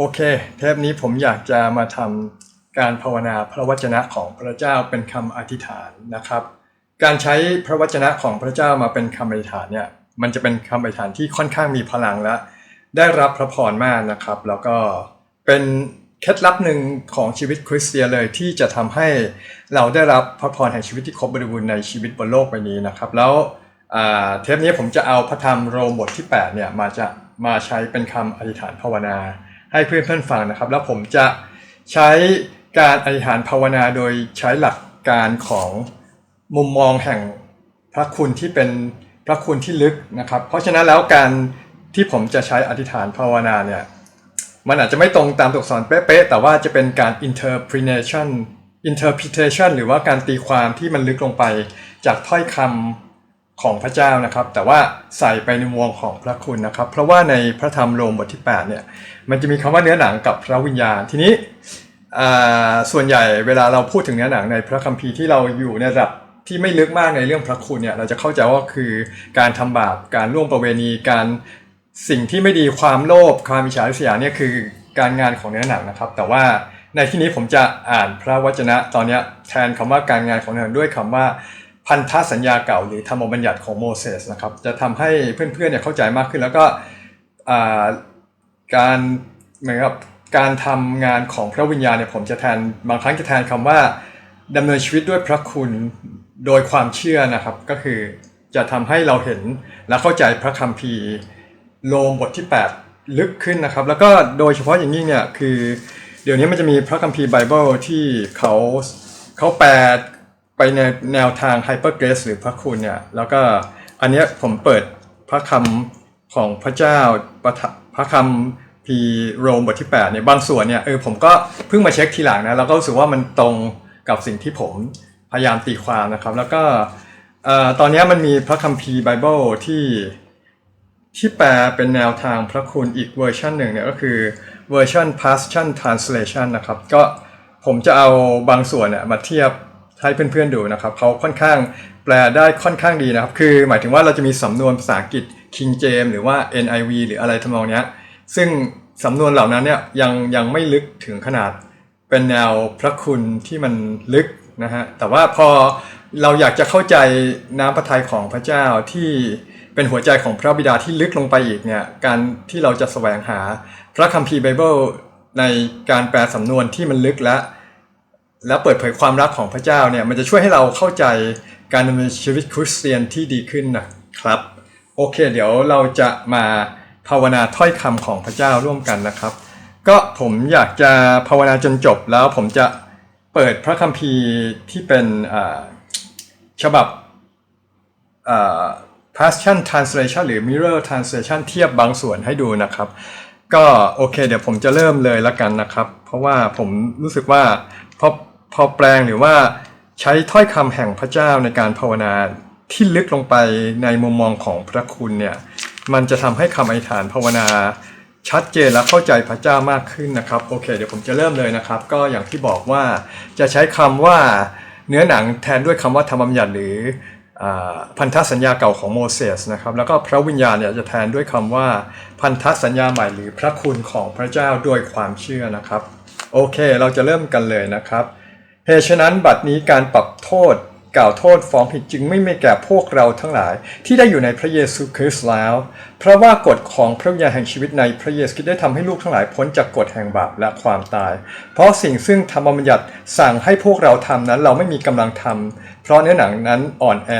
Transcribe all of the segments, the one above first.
โอเค เทปนี้ผมอยากจะมาทำการภาวนาพระวจนะของพระเจ้าเป็นคำอธิษฐานนะครับ การใช้พระวจนะของพระเจ้ามาเป็นคำอธิษฐานเนี่ยมันจะเป็นคำอธิษฐานที่ค่อนข้างมีพลังและได้รับพระพรมากนะครับ แล้วก็เป็นเคล็ดลับหนึ่งของชีวิตคริสเตียนเลยที่จะทำให้เราได้รับพระพรแห่งชีวิตที่ครบบริบูรณ์ในชีวิตบนโลกใบนี้นะครับ แล้วเทปนี้ผมจะเอาพระธรรมโรมบทที่8เนี่ยมาจะมาใช้เป็นคำอธิษฐานภาวนา ให้เพื่อนๆฟังนะครับ แล้วผมจะใช้การอธิษฐานภาวนาโดยใช้หลักการของมุมมองแห่งพระคุณที่เป็นพระคุณที่ลึกนะครับ เพราะฉะนั้นแล้วการที่ผมจะใช้อธิษฐานภาวนาเนี่ยมันอาจจะไม่ตรงตามตัวอักษรเป๊ะๆ แต่ว่าจะเป็นการ interpretation interpretation หรือว่าการตีความที่มันลึกลงไปจากถ้อยคำ ของพระเจ้านะครับ แต่ว่าใส่ไปในมุมมองของพระคุณนะครับ เพราะว่าในพระธรรมโรมบทที่8เนี่ยมันจะมีคำว่าเนื้อหนังกับพระวิญญาณทีนี้ส่วนใหญ่เวลาเราพูดถึงเนื้อหนังในพระคัมภีร์ที่เราอยู่ในระดับที่ไม่ลึกมากในเรื่องพระคุณเนี่ยเราจะเข้าใจว่าคือการทำบาปการล่วงประเวณีการสิ่งที่ไม่ดีความโลภความอิจฉาริษยาเนี่ยคือการงานของเนื้อหนังนะครับ แต่ว่าในที่นี้ผมจะอ่านพระวจนะตอนนี้แทนคำว่าการงานของเนื้อหนังด้วยคำว่า พันธสัญญาเก่าหรือธรรมบัญญัติของโมเสสนะครับจะทำให้เพื่อนๆเนี่ยเข้าใจมากขึ้น แล้วก็การเหมือนกับการทำงานของพระวิญญาณเนี่ยผมจะแทนบางครั้งจะแทนคำว่าดำเนินชีวิตด้วยพระคุณโดยความเชื่อนะครับ ก็คือจะทำให้เราเห็นและเข้าใจพระคัมภีร์โลมบทที่ 8 ลึกขึ้นนะครับ แล้วก็โดยเฉพาะอย่างยิ่งเนี่ยคือ เดี๋ยวนี้มันจะมีพระคัมภีร์ไบเบิลที่เขาเขาแปล ไปในแนวทางไฮเปอร์เกรสหรือพระคุณเนี่ย แล้วก็อันนี้ผมเปิดพระคำของพระเจ้าพระคำพีโรมบทที่ 8 เนี่ยบางส่วนเนี่ยเออผมก็เพิ่งมาเช็คทีหลังนะ แล้วก็รู้สึกว่ามันตรงกับสิ่งที่ผมพยายามตีความนะครับ แล้วก็ตอนนี้มันมีพระคัมภีร์ไบเบิลที่ที่แปลเป็นแนวทางพระคุณอีกเวอร์ชันหนึ่งเนี่ยก็คือเวอร์ชัน Passion Translation นะครับ ก็ผมจะเอาบางส่วนเนี่ยมาเทียบ ให้เพื่อนๆดูนะครับเขาค่อนข้างแปลได้ค่อนข้างดีนะครับ คือหมายถึงว่าเราจะมีสำนวนภาษาอังกฤษ King James หรือว่า NIV หรืออะไรทำนองเนี้ยซึ่งสำนวนเหล่านั้นเนี่ยยังยังไม่ลึกถึงขนาดเป็นแนวพระคุณที่มันลึกนะฮะแต่ว่าพอเราอยากจะเข้าใจน้ำพระทัยของพระเจ้าที่เป็นหัวใจของพระบิดาที่ลึกลงไปอีกเนี่ยการที่เราจะแสวงหาพระคัมภีร์ไบเบิลในการแปลสำนวนที่มันลึกและ และเปิดเผยความรักของพระเจ้าเนี่ยมันจะช่วยให้เราเข้าใจการดำเนินชีวิตคริสเตียนที่ดีขึ้นนะครับ โอเค เดี๋ยวเราจะมาภาวนาถ้อยคำของพระเจ้าร่วมกันนะครับ ก็ผมอยากจะภาวนาจนจบแล้วผมจะเปิดพระคัมภีร์ที่เป็นฉบับ Passion Translation หรือ Mirror Translation เทียบบางส่วนให้ดูนะครับ ก็โอเค เดี๋ยวผมจะเริ่มเลยละกันนะครับ เพราะว่าผมรู้สึกว่าพอ พอแปลงหรือว่าใช้ถ้อยคำแห่งพระเจ้าในการภาวนาที่ลึกลงไปในมุมมองของพระคุณเนี่ยมันจะทำให้คำอธิษฐานภาวนาชัดเจนและเข้าใจพระเจ้ามากขึ้นนะครับโอเค เดี๋ยวผมจะเริ่มเลยนะครับ ก็อย่างที่บอกว่าจะใช้คำว่าเนื้อหนังแทนด้วยคำว่าธรรมบัญญัติหรืออพันธสัญญาเก่าของโมเสสนะครับแล้วก็พระวิญญาณเนี่ยจะแทนด้วยคำว่าพันธสัญญาใหม่หรือพระคุณของพระเจ้าโดยความเชื่อนะครับ โอเค เราจะเริ่มกันเลยนะครับ เหตุฉะนั้นบัดนี้การปรับโทษกล่าวโทษฟ้องผิดจึงไม่มีแก่พวกเราทั้งหลายที่ได้อยู่ในพระเยซูคริสต์แล้ว เพราะว่ากฎของพระวิญญาณแห่งชีวิตในพระเยซูคริสต์ได้ทำให้ลูกทั้งหลายพ้นจากกฎแห่งบาปและความตาย เพราะสิ่งซึ่งธรรมบัญญัติสั่งให้พวกเราทำนั้นเราไม่มีกำลังทำเพราะเนื้อหนังนั้นอ่อนแอ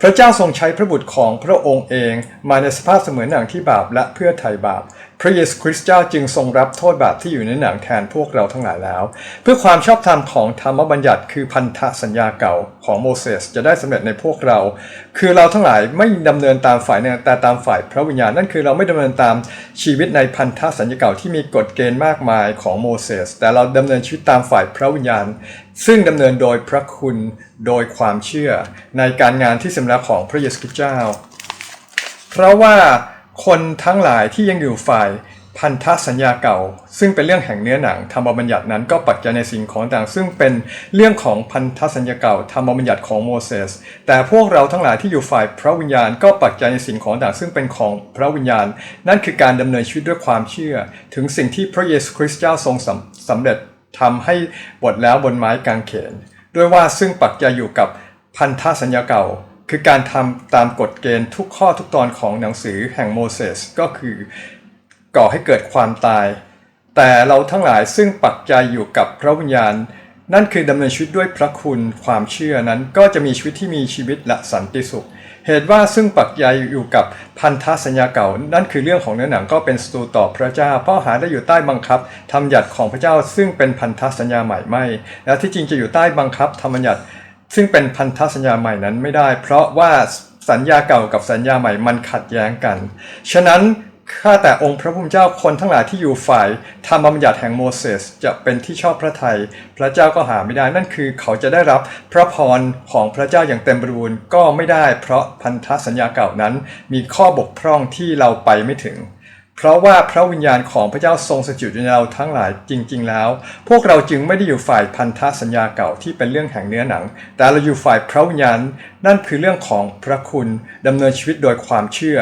พระเจ้าทรงใช้พระบุตรของพระองค์เอง มาในสภาพเสมือนหนังที่บาปและเพื่อไถ่บาปพระเยซูคริสต์เจ้าจึงทรงรับโทษบาปที่อยู่ในหนังแทนพวกเราทั้งหลายแล้ว เพื่อความชอบธรรมของธรรมบัญญัติ คือพันธสัญญาเก่าของโมเสสจะได้สำเร็จในพวกเรา คือเราทั้งหลายไม่ดำเนินตามฝ่ายเนื้อแต่ตามฝ่ายพระวิญญาณนั่นคือเราไม่ดำเนินตามชีวิตในพันธสัญญาเก่าที่มีกฎเกณฑ์มากมายของโมเสสแต่เราดำเนินชีวิตตามฝ่ายพระวิญญาณ ซึ่งดำเนินโดยพระคุณโดยความเชื่อ ในการงานที่สำเร็จของพระเยซูคริสต์เจ้า เพราะว่า คนทั้งหลายที่ยังอยู่ฝ่ายพันธสัญญาเก่า ซึ่งเป็นเรื่องแห่งเนื้อหนังธรรมบัญญัตินั้นก็ปักใจในสิ่งของต่าง ซึ่งเป็นเรื่องของพันธสัญญาเก่าธรรมบัญญัติของโมเสสแต่พวกเราทั้งหลายที่อยู่ฝ่ายพระวิญญาณก็ปักใจในสิ่งของต่าง ซึ่งเป็นของพระวิญญาณ นั่นคือการดำเนินชีวิตด้วยความเชื่อ ถึงสิ่งที่พระเยซูคริสต์เจ้าทรงสำสำเร็จทำให้บทแล้วบนไม้กางเขนด้วยว่าซึ่งปักใจอยู่กับพันธสัญญาเก่า คือการทำตามกฎเกณฑ์ทุกข้อทุกตอนของหนังสือแห่งโมเสสก็คือก่อให้เกิดความตาย แต่เราทั้งหลายซึ่งปักใจอยู่กับพระวิญญาณ นั่นคือดำเนินชีวิตด้วยพระคุณความเชื่อนั้นก็จะมีชีวิตที่มีชีวิตและสันติสุข เหตุว่าซึ่งปักใจอยู่กับพันธสัญญาเก่า นั่นคือเรื่องของเนื้อหนังก็เป็นศัตรูต่อพระเจ้า เพราะหาได้อยู่ใต้บังคับทำหยัดของพระเจ้าซึ่งเป็นพันธสัญญาใหม่ไม่ และที่จริงจะอยู่ใต้บังคับธรรมยัด ซึ่งเป็นพันธสัญญาใหม่นั้นไม่ได้ เพราะว่าสัญญาเก่ากับสัญญาใหม่มันขัดแย้งกัน ฉะนั้นข้าแต่องค์พระผู้เป็นเจ้าคนทั้งหลายที่อยู่ฝ่ายธรรมบัญญัติแห่งโมเสสจะเป็นที่ชอบพระทัยพระเจ้าก็หาไม่ได้นั่นคือเขาจะได้รับพระพรของพระเจ้าอย่างเต็มบริบูรณ์ก็ไม่ได้ เพราะพันธสัญญาเก่านั้นมีข้อบกพร่องที่เราไปไม่ถึง เพราะว่าพระวิญญาณของพระเจ้าทรงสถิตอยู่ในเราทั้งหลายจริง ๆ แล้ว พวกเราจึงไม่ได้อยู่ฝ่ายพันธสัญญาเก่าที่เป็นเรื่องแห่งเนื้อหนัง แต่เราอยู่ฝ่ายพระวิญญาณ นั่นคือเรื่องของพระคุณดำเนินชีวิตโดยความเชื่อ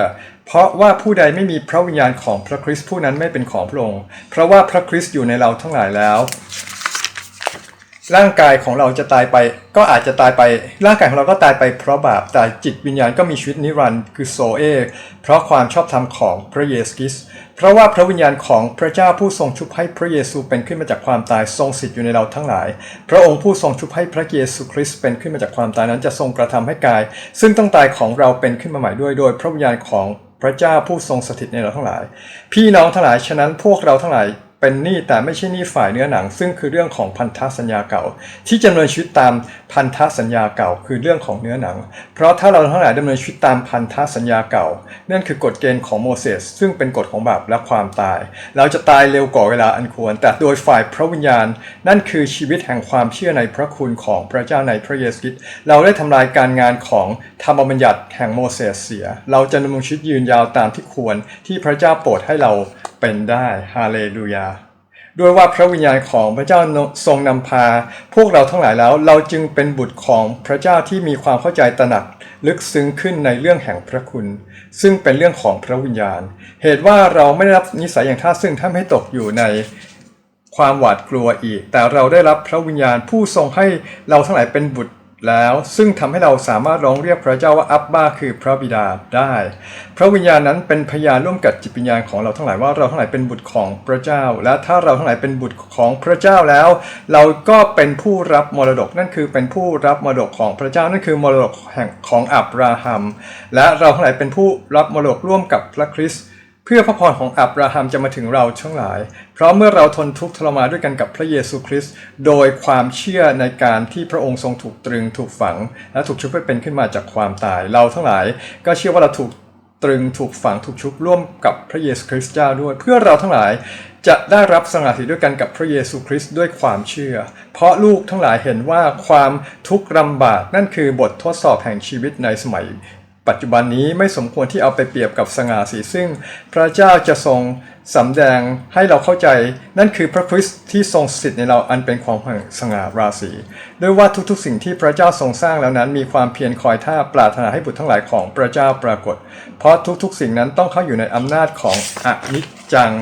เพราะว่าผู้ใดไม่มีพระวิญญาณของพระคริสต์ผู้นั้นไม่เป็นของพระองค์เพราะว่าพระคริสต์อยู่ในเราทั้งหลายแล้ว ร่างกายของเราจะตายไป ก็อาจจะตายไป ร่างกายของเราก็ตายไปเพราะบาปแต่จิตวิญญาณก็มีชีวิตนิรันดร์คือโซเอเพราะความชอบธรรมของพระเยซูคริสต์เพราะว่าพระวิญญาณของพระเจ้าผู้ทรงชุบให้พระเยซูเป็นขึ้นมาจากความตายทรงสิทธิ์อยู่ในเราทั้งหลาย พระองค์ผู้ทรงชุบให้พระเยซูคริสต์เป็นขึ้นมาจากความตายนั้นจะทรงกระทำให้กาย ซึ่งต้องตายของเราเป็นขึ้นมาใหม่ด้วยโดย พระวิญญาณของพระเจ้าผู้ทรงสถิตในเราทั้งหลาย พี่น้องทั้งหลายฉะนั้นพวกเราทั้งหลาย เป็นหนี้แต่ไม่ใช่หนี้ฝ่ายเนื้อหนัง ซึ่งคือเรื่องของพันธสัญญาเก่า ที่จะดำเนินชีวิตตามพันธสัญญาเก่า คือเรื่องของเนื้อหนัง เพราะถ้าเราทั้งหลายดำเนินชีวิตตามพันธสัญญาเก่านั่นคือกฎเกณฑ์ของโมเสสซึ่งเป็นกฎของบาปและความตาย เราจะตายเร็วกว่าเวลาอันควร แต่โดยฝ่ายพระวิญญาณ นั่นคือชีวิตแห่งความเชื่อในพระคุณของพระเจ้าในพระเยซูคริสต์เราได้ทำลายการงานของธรรมบัญญัติแห่งโมเสสเสีย เราจะดำรงชีวิตยืนยาวตามที่ควรที่พระเจ้าโปรดให้เรา เป็นได้ฮาเลลูยาด้วยว่าพระวิญญาณของพระเจ้าทรงนำพา พวกเราทั้งหลายแล้วเราจึงเป็นบุตรของพระเจ้าที่มีความเข้าใจตระหนักลึกซึ้งขึ้นในเรื่องแห่งพระคุณ ซึ่งเป็นเรื่องของพระวิญญาณ เหตุว่าเราไม่ได้รับนิสัยอย่างท่าซึ่งทำให้ตกอยู่ในความหวาดกลัวอีก แต่เราได้รับพระวิญญาณผู้ทรงให้เราทั้งหลายเป็นบุตร แล้วซึ่งทำให้เราสามารถร้องเรียกพระเจ้าว่าอับบ้าคือพระบิดาได้ พระวิญญาณนั้นเป็นพยานร่วมกับจิตวิญญาณของเราทั้งหลายว่าเราทั้งหลายเป็นบุตรของพระเจ้า และถ้าเราทั้งหลายเป็นบุตรของพระเจ้าแล้ว เราก็เป็นผู้รับมรดกนั่นคือเป็นผู้รับมรดกของพระเจ้านั่นคือมรดกแห่งของอับราฮัม และเราทั้งหลายเป็นผู้รับมรดกร่วมกับพระคริสต์ เพื่อพระพรของอับราฮัมจะมาถึงเราทั้งหลาย เพราะเมื่อเราทนทุกข์ทรมานด้วยกันกับพระเยซูคริสต์โดยความเชื่อในการที่พระองค์ทรงถูกตรึงถูกฝัง และถูกชุบให้เป็นขึ้นมาจากความตาย เราทั้งหลาย ก็เชื่อว่าเราถูกตรึงถูกฝังถูกชุบร่วมกับพระเยซูคริสต์เจ้าด้วย เพื่อเราทั้งหลายจะได้รับสง่าสิทธิ์ด้วยกันกับพระเยซูคริสต์ด้วยความเชื่อ เพราะลูกทั้งหลายเห็นว่าความทุกข์ลำบากนั่นคือบททดสอบแห่งชีวิตในสมัย ปัจจุบันนี้ไม่สมควรที่เอาไปเปรียบกับสง่าสีซึ่ง พระเจ้าจะทรงสำแดงให้เราเข้าใจ นั่นคือพระคริสต์ที่ทรงสถิตในเราอันเป็นความแห่งสง่าราศีด้วยว่าทุกๆสิ่งที่พระเจ้าทรงสร้างแล้วนั้น มีความเพียรคอยท่าปรารถนาให้บุตรทั้งหลายของพระเจ้าปรากฏ เพราะทุกๆ สิ่งนั้นต้องเข้าอยู่ในอำนาจของอนิจจัง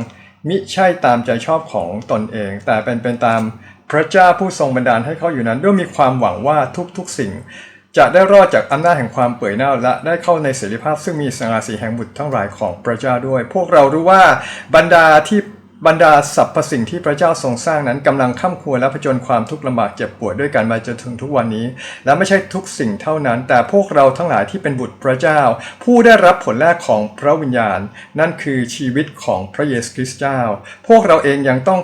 มิใช่ตามใจชอบของตนเอง แต่เป็นเป็นตามพระเจ้าผู้ทรงบันดาลให้เขาอยู่นั้นด้วยมีความหวังว่าทุกๆสิ่ง จะได้รอดจากอำนาจแห่งความเปื่อยเน่าและได้เข้าในเสรีภาพซึ่งมีสงาสีแห่งบุตรทั้งหลายของพระเจ้าด้วย พวกเรารู้ว่าบรรดาที่บรรดาสรรพสิ่งที่พระเจ้าทรงสร้างนั้นกำลังข้ามควรและผจญความทุกข์ลำบากเจ็บปวดด้วยกันมาจนถึงทุกวันนี้ และไม่ใช่ทุกสิ่งเท่านั้น แต่พวกเราทั้งหลายที่เป็นบุตรพระเจ้า ผู้ได้รับผลแรกของพระวิญญาณ นั่นคือชีวิตของพระเยซูคริสต์เจ้า พวกเราเองยังต้อง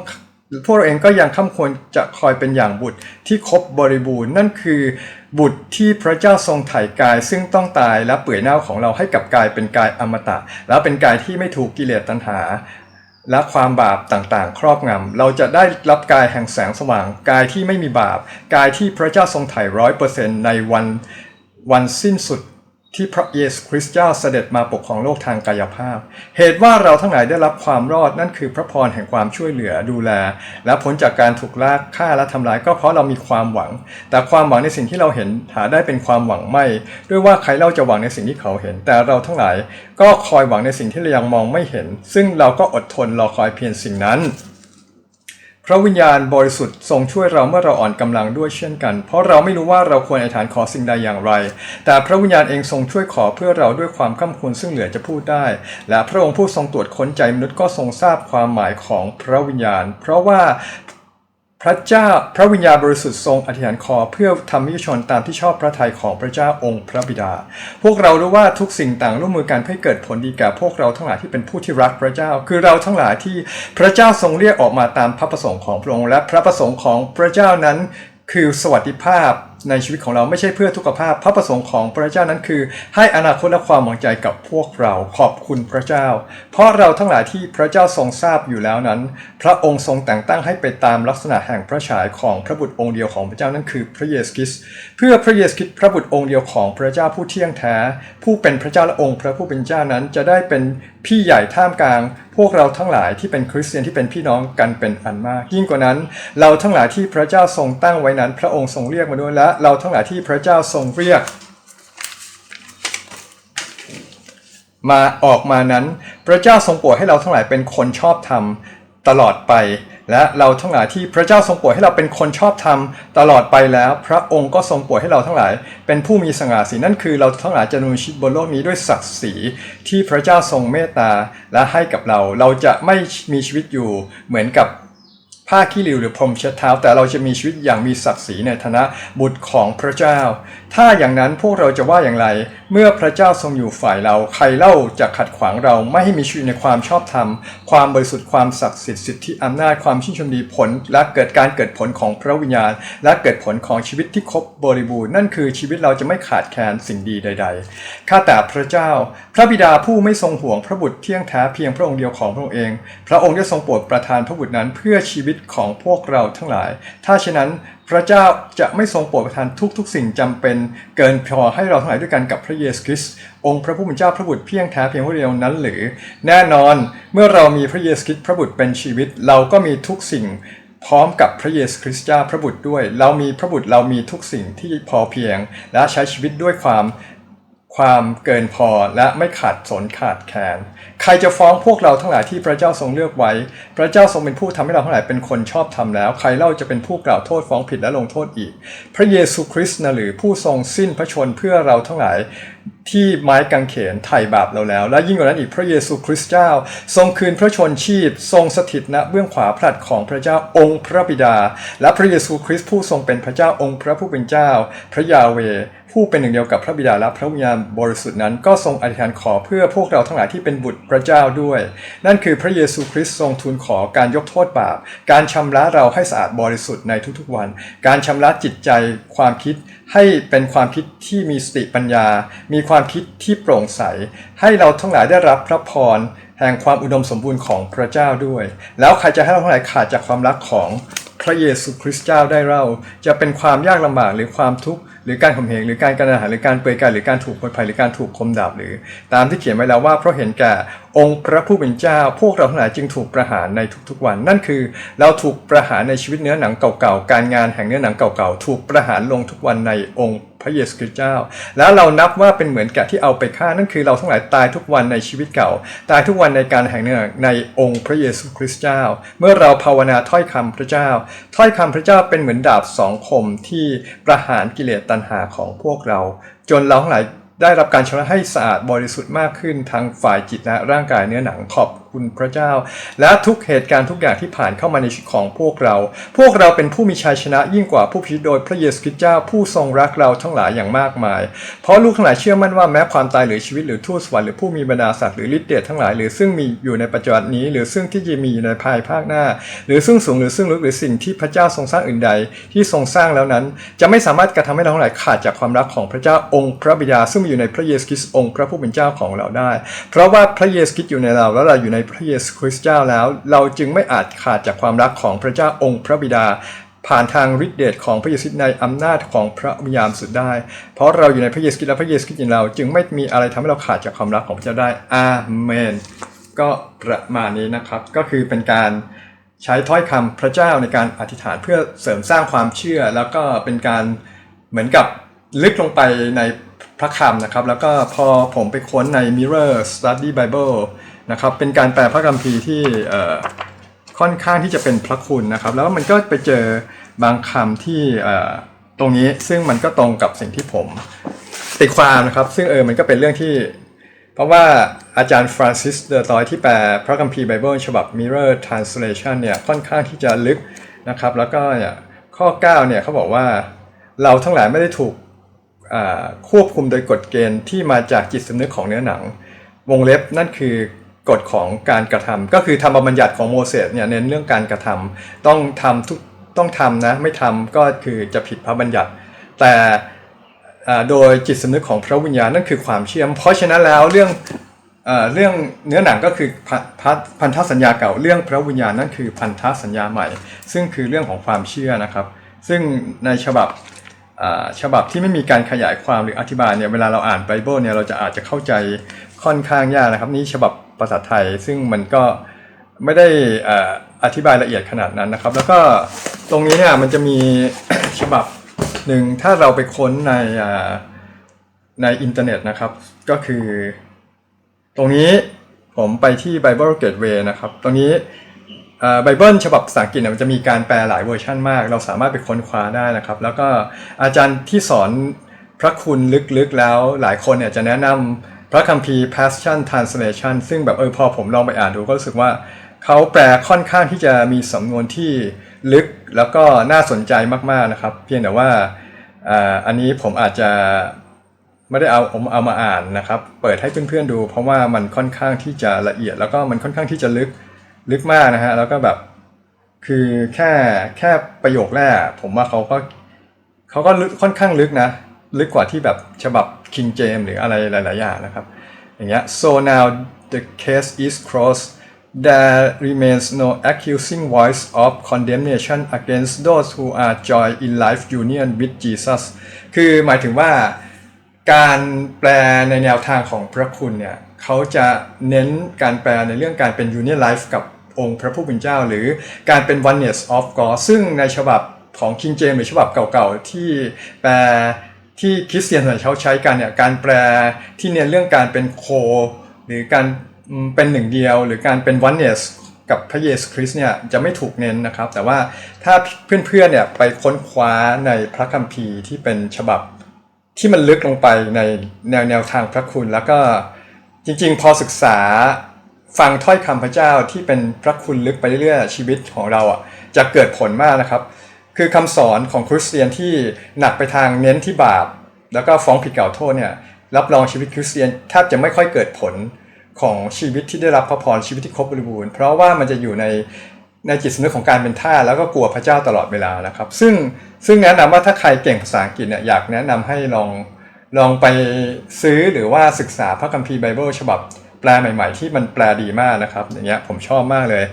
พวกเราเองก็ยังข้าควรจะคอยเป็นอย่างบุตรที่ครบบริบูรณ์ นั่นคือบุตรที่พระเจ้าทรงไถ่กาย ซึ่งต้องตายและเปื่อยเน่าของเราให้กับกายเป็นกายอมตะ และเป็นกายที่ไม่ถูกกิเลสตัณหา และความบาปต่างๆ ครอบงำเราจะได้รับกายแห่งแสงสว่าง กายที่ไม่มีบาป กายที่พระเจ้าทรงไถ่ร้อยเปอร์เซ็นต์ในวันวันสิ้นสุด ที่พระเยซูคริสต์เจ้าเสด็จมาปกครองโลกทางกายภาพ เหตุว่าเราทั้งหลายได้รับความรอดนั่นคือพระพรแห่งความช่วยเหลือดูแล และผลจากการถูกลากฆ่าและทำลายก็เพราะเรามีความหวัง แต่ความหวังในสิ่งที่เราเห็นหาได้เป็นความหวังไม่ ด้วยว่าใครเล่าจะหวังในสิ่งที่เขาเห็น แต่เราทั้งหลายก็คอยหวังในสิ่งที่เรายังมองไม่เห็น ซึ่งเราก็อดทนรอคอยเพียงสิ่งนั้น พระวิญญาณบริสุทธิ์ทรงช่วยเราเมื่อเราอ่อนกำลังด้วยเช่นกัน เพราะเราไม่รู้ว่าเราควรอธิษฐานขอสิ่งใดอย่างไร แต่พระวิญญาณเองทรงช่วยขอเพื่อเราด้วยความข้ามควรซึ่งเหลือจะพูดได้ และพระองค์ผู้ทรงตรวจค้นใจมนุษย์ก็ทรงทราบความหมายของพระวิญญาณ เพราะว่า ระเจ้าพระวิญญาณบริสุทธิ์ทรงอธิษฐานขอเพื่อทำมิชนตามที่ชอบพระทัยของพระเจ้าองค์พระบิดา พวกเรารู้ว่าทุกสิ่งต่างร่วมมือกันเพื่อให้เกิดผลดีแก่พวกเราทั้งหลายที่เป็นผู้ที่รักพระเจ้า คือเราทั้งหลายที่พระเจ้าทรงเรียกออกมาตามพระประสงค์ของพระองค์และพระประสงค์ของพระเจ้านั้น คือสวัสดิภาพในชีวิตของเราไม่ใช่เพื่อทุกขภาพ พระประสงค์ของพระเจ้านั้นคือ ให้อนาคตและความหวังใจกับพวกเราขอบคุณพระเจ้า เพราะเราทั้งหลายที่พระเจ้าทรงทราบอยู่แล้วนั้น พระองค์ทรงแต่งตั้งให้ไปตามลักษณะแห่งพระฉายของพระบุตรองค์เดียวของพระเจ้านั้นคือพระเยซูคริสต์เพื่อพระเยซูคริสต์พระบุตรองค์เดียวของพระเจ้าผู้เที่ยงแท้ ผู้เป็นพระเจ้าและองค์พระผู้เป็นเจ้านั้นจะได้เป็นพี่ใหญ่ท่ามกลาง พวกเราทั้งหลายที่เป็นคริสเตียนที่เป็นพี่น้องกันเป็นอันมาก ยิ่งกว่านั้น เราทั้งหลายที่พระเจ้าทรงตั้งไว้นั้น พระองค์ทรงเรียกมาด้วยและเราทั้งหลายที่พระเจ้าทรงเรียก มาออกมานั้น พระเจ้าทรงโปรดให้เราทั้งหลายเป็นคนชอบธรรมตลอดไป และเราทั้งหลายที่พระเจ้าทรงโปรดให้เราเป็นคนชอบธรรมตลอดไปแล้ว พระองค์ก็ทรงโปรดให้เราทั้งหลาย เป็นผู้มีสง่าสีนั่นคือ เราทั้งหลายจะนินชีวิตบนโลกนี้ด้วยศักดิ์ศรีที่พระเจ้าทรงเมตตาและให้กับเรา เราจะไม่มีชีวิตอยู่เหมือนกับ ผ้าขี้ริ้วหรือพรมเช็ดเท้า แต่เราจะมีชีวิตอย่างมีศักดิ์ศรีในฐานะบุตรของพระเจ้า ถ้าอย่างนั้นพวกเราจะว่าอย่างไร เมื่อพระเจ้าทรงอยู่ฝ่ายเราใครเล่าจะขัดขวางเราไม่ให้มีชีวิตในความชอบธรรม ความบริสุทธิ์ความศักดิ์สิทธิ์สิทธิอำนาจความชื่นชมดีผล และเกิดการเกิดผลของพระวิญญาณ และเกิดผลของชีวิตที่ครบบริบูรณ์นั่นคือชีวิตเราจะไม่ขาดแคลนสิ่งดีใด ๆ ข้าแต่พระเจ้า พระบิดาผู้ไม่ทรงห่วงพระบุตรเที่ยงแท้เพียงพระองค์เดียวของพระองค์เอง พระองค์ได้ทรงโปรดประทานพระบุตรนั้นเพื่อชีวิตของพวกเราทั้งหลาย ถ้าเช่นนั้น พระเจ้าจะไม่ทรงโปรดประทานทุกๆ สิ่งจำเป็นเกินพอให้เราทั้งหลายด้วยกันกับพระเยซูคริสต์องค์พระผู้เป็นเจ้าพระบุตรเพียงแท้เพียงผู้เดียวนั้นหรือ แน่นอนเมื่อเรามีพระเยซูคริสต์พระบุตรเป็นชีวิต เราก็มีทุกสิ่งพร้อมกับพระเยซูคริสต์เจ้าพระบุตรด้วย เรามีพระบุตรเรามีทุกสิ่งที่พอเพียง และใช้ชีวิตด้วยความ ความเกินพอและไม่ขาดสนขาดแคลนใครจะฟ้องพวกเราทั้งหลายที่พระเจ้าทรงเลือกไว้ พระเจ้าทรงเป็นผู้ทำให้เราทั้งหลายเป็นคนชอบธรรมแล้ว ใครเล่าจะเป็นผู้กล่าวโทษฟ้องผิดและลงโทษอีก พระเยซูคริสต์นะหรือผู้ทรงสิ้นพระชนเพื่อเราทั้งหลายที่ไม้กางเขนไถ่บาปเราแล้ว และยิ่งกว่านั้นอีกพระเยซูคริสต์เจ้า ทรงคืนพระชนชีพ ทรงสถิตณเบื้องขวาพระหัตถ์ของพระเจ้าองค์พระบิดา และพระเยซูคริสต์ผู้ทรงเป็นพระเจ้าองค์พระผู้เป็นเจ้า พระยาเว ผู้เป็นหนึ่งเดียวกับพระบิดาและพระวิญญาณบริสุทธิ์นั้น ก็ทรงอธิษฐานขอเพื่อพวกเราทั้งหลายที่เป็นบุตรพระเจ้าด้วย นั่นคือพระเยซูคริสต์ทรงทูลขอการยกโทษบาป การชำระเราให้สะอาดบริสุทธิ์ในทุกๆวัน การชำระจิตใจความคิดให้เป็นความคิดที่มีสติปัญญา มีความคิดที่โปร่งใส ให้เราทั้งหลายได้รับพระพรแห่งความอุดมสมบูรณ์ของพระเจ้าด้วย แล้วใครจะให้เราทั้งหลายขาดจากความรักของ พระเยซูคริสต์เจ้าได้เล่า จะเป็นความยากลำบากหรือความทุกข์หรือการข่มเหงหรือการกรอาหารหรือการเปรยกายหรือการถูกคนภัยหรือการถูกคมดาบหรือ ตามที่เขียนไว้แล้วว่าเพราะเห็นแก่องค์พระผู้เป็นเจ้า พวกเราทั้งหลายจึงถูกประหารในทุกๆวัน นั่นคือ เราถูกประหารในชีวิตเนื้อหนังเก่าๆการงานแห่งเนื้อหนังเก่าๆถูกประหารลงทุกวันในองค์ ระเยซูคริสต์เจ้า แล้วเรานับว่าเป็นเหมือนแกะที่เอาไปฆ่านั่นคือเราทั้งหลายตายทุกวันในชีวิตเก่า ตายทุกวันในการแห่งเนื้องในองค์พระเยซูคริสต์เจ้า เมื่อเราภาวนาถ้อยคำพระเจ้า ถ้อยคำพระเจ้าเป็นเหมือนดาบสองคมที่ประหารกิเลสตัณหาของพวกเรา จนเราทั้งหลายได้รับการชำระให้สะอาดบริสุทธิ์มากขึ้นทั้งฝ่ายจิตและร่างกายเนื้อหนังขอบ คุณพระเจ้า และทุกเหตุการณ์ทุกอย่างที่ผ่านเข้ามาในชีวิตของพวกเรา พวกเราเป็นผู้มีชัยชนะยิ่งกว่าผู้พิชิตโดยพระเยซูคริสต์เจ้าผู้ทรงรักเราทั้งหลายอย่างมากมาย เพราะลูกทั้งหลายเชื่อมั่นว่าแม้ความตายหรือชีวิตหรือทูตสวรรค์หรือผู้มีบรรดาศักดิ์หรือฤทธิ์เดชทั้งหลายหรือซึ่งมีอยู่ในปัจจุบันนี้ หรือซึ่งที่จะมีอยู่ในภายภาคหน้า หรือซึ่งสูงหรือซึ่งลึกหรือสิ่งที่พระเจ้าทรงสร้างอื่นใด ที่ทรงสร้างแล้วนั้น จะไม่สามารถกระทำให้เราทั้งหลายขาดจากความรักของพระเจ้าองค์พระบิดาซึ่งมีอยู่ในพระเยซูคริสต์องค์พระผู้เป็นเจ้าของเราได้ เพราะว่าพระเยซูคริสต์อยู่ในเราแล้วเราอยู่ในพระเยซูคริสต์เจ้าแล้ว เราจึงไม่อาจขาดจากความรักของพระเจ้าองค์พระบิดา ผ่านทางฤทธิเดชของพระเยซูคริสต์ในอำนาจของพระวิญญาณสุดได้ เพราะเราอยู่ในพระเยซูคริสต์และพระเยซูคริสต์ในเรา จึงไม่มีอะไรทำให้เราขาดจากความรักของพระเจ้าได้อาเมน ก็ประมาณนี้นะครับ ก็คือเป็นการใช้ถ้อยคำพระเจ้าในการอธิษฐานเพื่อเสริมสร้างความเชื่อ แล้วก็เป็นการเหมือนกับลึกลงไปในพระคำนะครับ แล้วก็พอผมไปค้นใน Mirror Study Bible นะครับเป็นการแปลพระคัมภีร์ที่ค่อนข้างที่จะเป็นพระคุณนะครับ แล้วมันก็ไปเจอบางคำที่ตรงนี้ซึ่งมันก็ตรงกับสิ่งที่ผมติดความนะครับ ซึ่งเออมันก็เป็นเรื่องที่ เพราะว่าอาจารย์ฟรานซิสเดอร์ตอยที่แปลพระคัมภีร์ไบเบิลฉบับ Mirror Translation เนี่ยค่อนข้างที่จะลึกนะครับ แล้วก็เนี่ยข้อ 9 เนี่ยเขาบอกว่าเราทั้งหลายไม่ได้ถูกควบคุมโดยกฎเกณฑ์ที่มาจากจิตสำนึกของเนื้อหนัง วงเล็บนั่นคือ กฎของการกระทำก็คือธรรมบัญญัติของโมเสสเนี่ยเน้นเรื่องการกระทำต้องทำทุกต้องทำนะไม่ทำก็คือจะผิดพระบัญญัติ แต่โดยจิตสำนึกของพระวิญญาณนั่นคือความเชื่อม เพราะฉะนั้นแล้วเรื่องเรื่องเนื้อหนังก็คือพ,พันธสัญญาเก่าเรื่องพระวิญญาณนั่นคือพันธสัญญาใหม่ ซึ่งคือเรื่องของความเชื่อนะครับ ซึ่งในฉบับฉบับที่ไม่มีการขยายความหรืออธิบายเนี่ยเวลาเราอ่านไบเบิลเนี่ยเราจะอาจจะเข้าใจค่อนข้างยากนะครับ นี่ฉบับ ภาษาไทย ซึ่งมันก็ไม่ได้อธิบายละเอียดขนาดนั้นนะครับ แล้วก็ตรงนี้เนี่ยมันจะมีฉบับหนึ่งถ้าเราไปค้นในในอินเทอร์เน็ตนะครับ ก็คือ ตรงนี้ผมไปที่ Bible Gateway นะครับ ตรงนี้ไบเบิลฉบับภาษาอังกฤษเนี่ยมันจะมีการแปลหลายเวอร์ชันมาก เราสามารถไปค้นคว้าได้นะครับ แล้วก็อาจารย์ที่สอนพระคุณลึกๆแล้วหลายคนเนี่ยจะแนะนำ พระคัมภีร์ Passion Translation ซึ่งแบบเออพอผมลองไปอ่านดูก็รู้สึกว่าเขาแปลค่อนข้างที่จะมีสำนวนที่ลึกแล้วก็น่าสนใจมากๆนะครับ เพียงแต่ว่าอันนี้ผมอาจจะไม่ได้เอาผมเอามาอ่านนะครับ เปิดให้เพื่อนๆดู เพราะว่ามันค่อนข้างที่จะละเอียด แล้วก็มันค่อนข้างที่จะลึกลึกมากนะฮะแล้วก็แบบคือแค่แค่ประโยคแรก ผมว่าเขาก็เขาก็ลึกค่อนข้างลึกนะ ลึกกว่าที่แบบฉบับ King James หรืออะไรหลาย ๆ อย่างนะครับ อย่างเงี้ย so now the case is closed there remains no accusing voice of condemnation against those who are joy in life union with Jesus คือหมายถึงว่าการแปลในแนวทางของพระคุณเนี่ยเขาจะเน้นการแปลในเรื่องการเป็น union life กับองค์พระผู้เป็นเจ้า หรือการเป็น oneness of God ซึ่งในฉบับของ King James หรือฉบับเก่า ๆ ที่แปล ที่คริสเตียนส่วนใหญ่เขาใช้กันเนี่ยการแปลที่เน้นเรื่องการเป็นโค หรือการเป็นหนึ่งเดียว หรือการเป็น oneness กับพระเยซูคริสต์เนี่ยจะไม่ถูกเน้นนะครับ แต่ว่าถ้าเพื่อนๆเนี่ยไปค้นคว้าในพระคัมภีร์ที่เป็นฉบับที่มันลึกลงไปในแนวแนวทางพระคุณ แล้วก็จริงๆ พอศึกษาฟังถ้อยคำพระเจ้าที่เป็นพระคุณลึกไปเรื่อยๆชีวิตของเราอะจะเกิดผลมากนะครับ คือคำสอนของคริสเตียนที่หนักไปทางเน้นที่บาป แล้วก็ฟ้องผิดกล่าวโทษเนี่ยรับรองชีวิตคริสเตียนแทบจะไม่ค่อยเกิดผลของชีวิตที่ได้รับพระพรชีวิตที่ครบบริบูรณ์ เพราะว่ามันจะอยู่ในในจิตสำนึกของการเป็นท่าแล้วก็กลัวพระเจ้าตลอดเวลานะครับ ซึ่งซึ่งแนะนำว่าถ้าใครเก่งภาษาอังกฤษเนี่ยอยากแนะนำให้ลองลองไปซื้อหรือว่าศึกษาพระคัมภีร์ไบเบิลฉบับแปลใหม่ ๆ ที่มันแปลดีมากนะครับ อย่างเงี้ยผมชอบมากเลย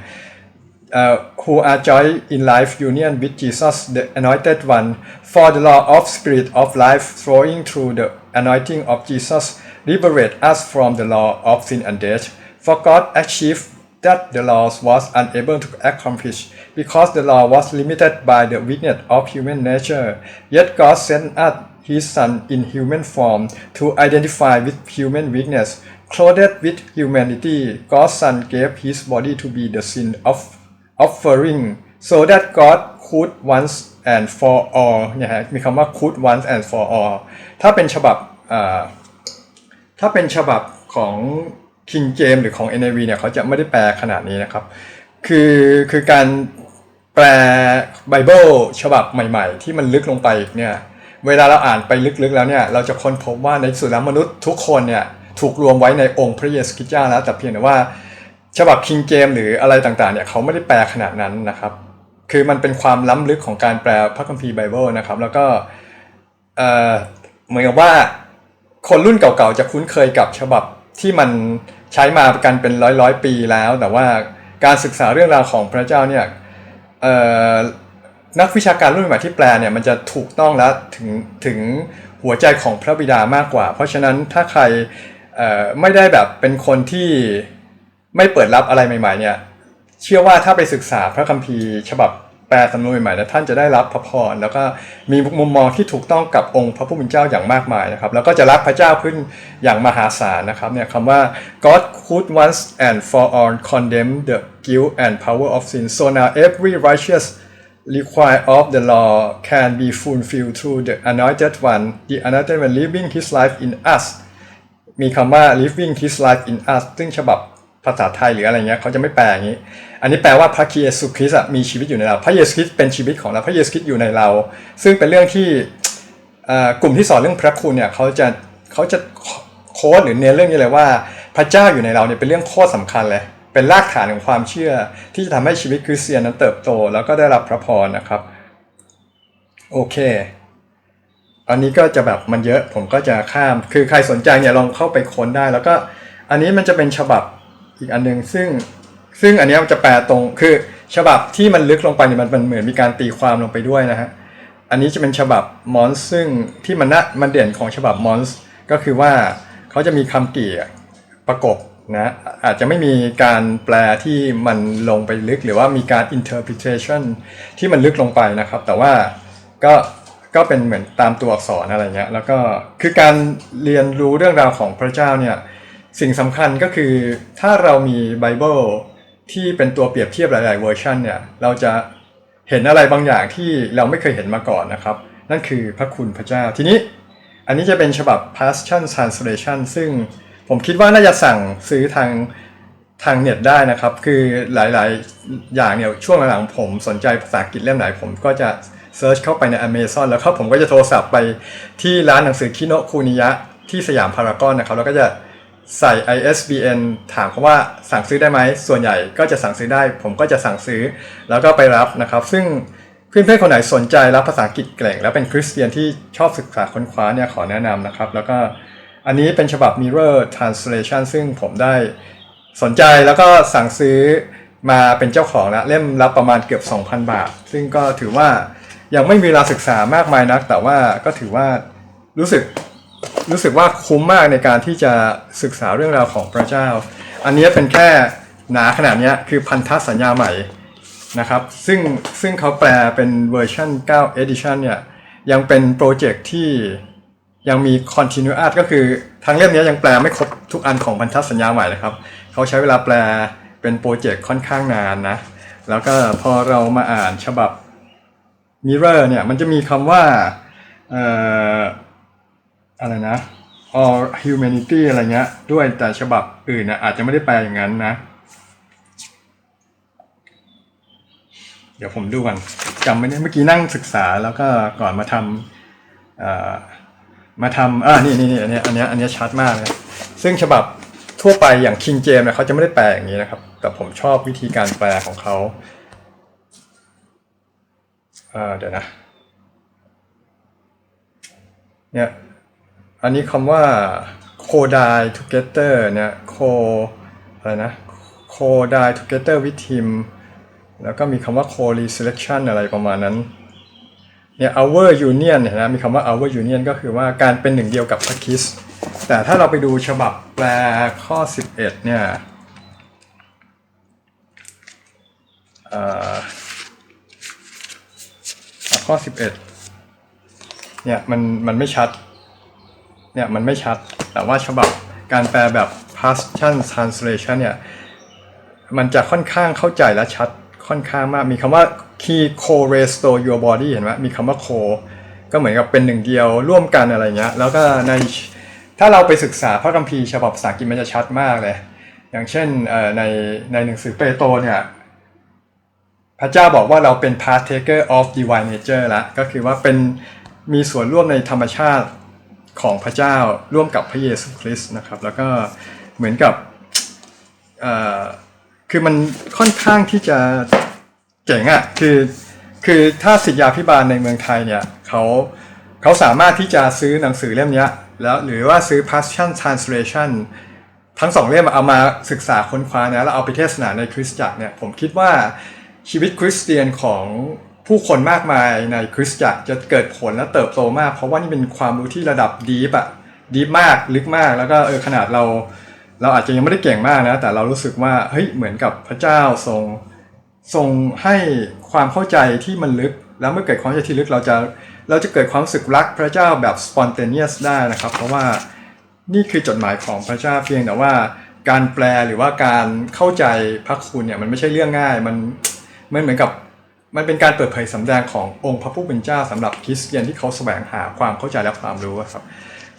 uh, who are joy in life union with Jesus, the anointed one, for the law of spirit of life flowing through the anointing of Jesus liberate us from the law of sin and death. For God achieved that the law was unable to accomplish because the law was limited by the weakness of human nature. Yet God sent us his son in human form to identify with human weakness. Clothed with humanity, God's son gave his body to be the sin of offering so that God could once and for all เนี่ยฮะมีคำว่า could once and for all ถ้าเป็นฉบับถ้าเป็นฉบับของ King James หรือของ NIV เนี่ยเขาจะไม่ได้แปลขนาดนี้นะครับ คือคือการแปลไบเบิลฉบับใหม่ ๆ ที่มันลึกลงไปเนี่ยเวลาเราอ่านไปลึกๆแล้วเนี่ยเราจะค้นพบว่าในสุดแล้วมนุษย์ทุกคนเนี่ยถูกรวมไว้ในองค์พระเยซูคริสต์เจ้าแล้ว แต่เพียงแต่ว่า ฉบับคิงเจมหรืออะไรต่างๆเนี่ยเขาไม่ได้แปลขนาดนั้นนะครับ คือมันเป็นความล้ำลึกของการแปลพระคัมภีร์ไบเบิลนะครับ แล้วก็เอ่อเหมือนกับว่าคนรุ่นเก่าๆจะคุ้นเคยกับฉบับที่มันใช้มากันเป็นร้อยร้อยๆปีแล้ว แต่ว่าการศึกษาเรื่องราวของพระเจ้าเนี่ยเอ่อนักวิชาการรุ่นใหม่ที่แปลเนี่ยมันจะถูกต้องและถึงถึงหัวใจของพระบิดามากกว่า เพราะฉะนั้นถ้าใครเอ่อไม่ได้แบบเป็นคนที่ ไม่เปิดรับอะไรใหม่ ๆ เนี่ย เชื่อว่าถ้าไปศึกษาพระคัมภีร์ ฉบับแปลสำนวนใหม่ๆเนี่ยท่านจะได้รับพระพรแล้วก็มีมุมมองที่ถูกต้องกับองค์พระผู้เป็นเจ้าอย่างมากมายนะครับ แล้วก็จะรักพระเจ้าขึ้นอย่างมหาศาลนะครับเนี่ยคำว่า God could once and for all condemn the guilt and power of sin so now every righteous require of the law can be fulfilled through the anointed one the anointed one living his life in us มีคำว่า living his life in us ซึ่งฉบับ ภาษาไทยหรืออะไรเงี้ยเขาจะไม่แปลอย่างนี้ อันนี้แปลว่าพระเยซูคริสต์อะมีชีวิตอยู่ในเรา พระเยซูคริสต์เป็นชีวิตของเรา พระเยซูคริสต์อยู่ในเรา ซึ่งเป็นเรื่องที่กลุ่มที่สอนเรื่องพระคุณเนี่ยเขาจะเขาจะโค้ดหรือเน้นเรื่องนี้เลยว่า พระเจ้าอยู่ในเราเนี่ยเป็นเรื่องโคตรสำคัญเลย เป็นรากฐานของความเชื่อ ที่จะทำให้ชีวิตคริสเตียนนั้นเติบโต แล้วก็ได้รับพระพรนะครับ โอเค อันนี้ก็จะแบบมันเยอะผมก็จะข้าม คือใครสนใจเนี่ยลองเข้าไปค้นได้ แล้วก็อันนี้มันจะเป็นฉบับ อีกอันหนึ่งซึ่งซึ่งอันนี้มันจะแปลตรงคือฉบับที่มันลึกลงไปเนี่ยมันมันเหมือนมีการตีความลงไปด้วยนะฮะอันนี้จะเป็นฉบับมอนซึ่งที่มันน่ามันเด่นของฉบับมอนส์ก็คือว่าเขาจะมีคำกี่ประกบนะอาจจะไม่มีการแปลที่มันลงไปลึกหรือว่ามีการ interpretation ที่มันลึกลงไปนะครับ แต่ว่าก็ก็เป็นเหมือนตามตัวอักษรอะไรเงี้ยแล้วก็คือการเรียนรู้เรื่องราวของพระเจ้าเนี่ย สิ่งสำคัญก็คือถ้าเรามีไบเบิลที่เป็นตัวเปรียบเทียบหลาย ๆ เวอร์ชันเนี่ยเราจะเห็นอะไรบางอย่างที่เราไม่เคยเห็นมาก่อนนะครับ นั่นคือพระคุณพระเจ้าทีนี้อันนี้จะเป็นฉบับ Passion Translation ซึ่งผมคิดว่าน่าจะสั่งซื้อทางทางเน็ตได้นะครับ คือหลาย ๆ อย่างเนี่ยช่วงหลังๆผมสนใจภาษาอังกฤษเล่มไหนผมก็จะเซิร์ชเข้าไปใน Amazon แล้วก็ผมก็จะโทรศัพท์ไปที่ร้านหนังสือคิโนคูนิยะที่สยามพารากอนนะครับ แล้วก็จะ ใส่ ISBN ถามเขาว่าสั่งซื้อได้ไหม ส่วนใหญ่ก็จะสั่งซื้อได้ ผมก็จะสั่งซื้อ แล้วก็ไปรับนะครับ ซึ่งเพื่อนๆคนไหนสนใจรับภาษาอังกฤษเก่ง แล้วเป็นคริสเตียนที่ชอบศึกษาค้นคว้าเนี่ยขอแนะนำนะครับ แล้วก็อันนี้เป็นฉบับ Mirror Translation ซึ่งผมได้สนใจแล้วก็สั่งซื้อมาเป็นเจ้าของแล้วเล่มละประมาณเกือบ 2,000 บาท ซึ่งก็ถือว่ายังไม่มีเวลาศึกษามากมายนัก แต่ว่าก็ถือว่ารู้สึก รู้สึกว่าคุ้มมากในการที่จะศึกษาเรื่องราวของพระเจ้า อันนี้เป็นแค่หนาขนาดนี้คือพันธสัญญาใหม่นะครับ ซึ่งซึ่งเขาแปลเป็นเวอร์ชัน9 edition เนี่ยยังเป็นโปรเจกต์ที่ยังมี continuous ก็คือทางเล่มนี้ยังแปลไม่ครบทุกอันของบรรทัดสัญญาใหม่นะครับ เขาใช้เวลาแปลเป็นโปรเจกต์ค่อนข้างนานนะ แล้วก็พอเรามาอ่านฉบับ Mirror เนี่ยมันจะมีคำว่าเอ่อ อะไรนะ all humanity อะไรเงี้ย ด้วยแต่ฉบับอื่นนะอาจจะไม่ได้แปลอย่างนั้นนะ เดี๋ยวผมดูกันจำไม่ได้เมื่อกี้นั่งศึกษาแล้วก็ก่อนมาทำมาทำอ่านี่นี่นี่อันนี้อันนี้อันนี้ชัดมากเลยซึ่งฉบับทั่วไปอย่างคิงเจมเนี่ยเขาจะไม่ได้แปลอย่างนี้นะครับ แต่ผมชอบวิธีการแปลของเขาอ่าเดี๋ยวนะเนี่ย อันนี้คำว่า co-die together เนี่ย co อะไรนะ co-die together with him แล้วก็มีคำว่า co-reselection อะไรประมาณนั้นเนี่ย our union เนี่ยนะมีคำว่า our union ก็คือว่าการเป็นหนึ่งเดียวกับพระคริสต์แต่ถ้าเราไปดูฉบับแปลข้อ 11 เนี่ยเอ่อข้อ 11เนี่ยมันมันไม่ชัด เนี่ยมันไม่ชัด แต่ว่าฉบับการแปลแบบ Passion Translation เนี่ยมันจะค่อนข้างเข้าใจและชัดค่อนข้างมาก มีคำว่า key co restore your body เห็นไหมมีคำว่า co ก็เหมือนกับเป็นหนึ่งเดียวร่วมกันอะไรเงี้ย แล้วก็ในถ้าเราไปศึกษาพระคัมภีร์ฉบับภาษาอังกฤษมันจะชัดมากเลย อย่างเช่นในในหนังสือเปโตรเนี่ยพระเจ้าบอกว่าเราเป็น partaker of divine nature ละก็คือว่าเป็นมีส่วนร่วมในธรรมชาติ ของพระเจ้าร่วมกับพระเยซูคริสต์นะครับ แล้วก็เหมือนกับคือมันค่อนข้างที่จะเจ๋งอะ่ะคือคือถ้าสิทธยาพิบาลในเมืองไทยเนี่ยเขาเขาสามารถที่จะซื้อหนังสือเล่มนี้แล้วหรือว่าซื้อ Passion Translation ทั้งสองเล่มเอามาศึกษาค้นคว้านะแล้วเอาไปเทศนาในคริสตจักรเนี่ยผมคิดว่าชีวิตคริสเตียนของ ผู้คนมากมายในคริสตจักรจะเกิดผลและเติบโตมาก เพราะว่านี่เป็นความรู้ที่ระดับดีฟอะดีมากลึกมากแล้วก็เออขนาดเรา เราอาจจะยังไม่ได้เก่งมากนะ แต่เรารู้สึกว่าเฮ้ยเหมือนกับพระเจ้าทรงทรงให้ความเข้าใจที่มันลึก แล้วเมื่อเกิดความเข้าใจที่ลึกเราจะเราจะเกิดความรู้สึกรักพระเจ้าแบบ spontaneous ได้นะครับ เพราะว่านี่คือจดหมายของพระเจ้าเพียงแต่ว่า การแปลหรือว่าการเข้าใจพระคุณเนี่ยมันไม่ใช่เรื่องง่าย มันมันเหมือนกับ มันเป็นการเปิดเผยสำแดงขององค์พระผู้เป็นเจ้าสำหรับคริสเตียนที่เขาแสวงหาความเข้าใจและความรู้ครับ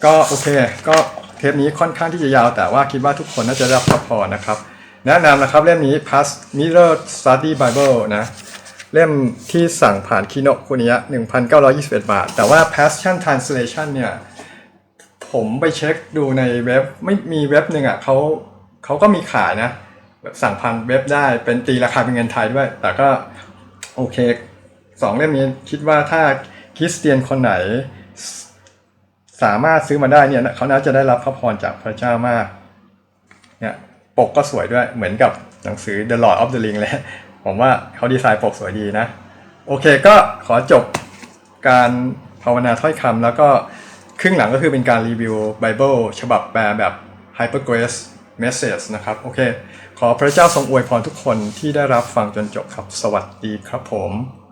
ก็โอเค ก็เทปนี้ค่อนข้างที่จะยาวแต่ว่าคิดว่าทุกคนน่าจะได้รับพรนะครับ แนะนำนะครับเล่มนี้ Past Mirror Study Bible นะเล่มที่สั่งผ่านคีโนคุนิยะ1,921 บาท แต่ว่า Passion Translation เนี่ย ผมไปเช็คดูในเว็บ ไม่มีเว็บหนึ่งอะเขาเขาก็มีขายนะ สั่งผ่านเว็บได้เป็นตีราคาเป็นเงินไทยด้วย แต่ก็ โอเคสองเล่มนี้คิดว่าถ้าคริสเตียนคนไหนสามารถซื้อมาได้เนี่ยเขาน่าจะได้รับพระพรจากพระเจ้ามากเนี่ยปกก็สวยด้วยเหมือนกับหนังสือ The Lord of the Ring เลยผมว่าเขาดีไซน์ปกสวยดีนะ โอเคก็ขอจบการภาวนาถ้อยคำแล้วก็ครึ่งหลังก็คือเป็นการรีวิวไบเบิลฉบับแปลแบบ Hyper Grace Message นะครับ โอเค ขอพระเจ้าทรงอวยพรทุกคนที่ได้รับฟังจนจบครับ สวัสดีครับผม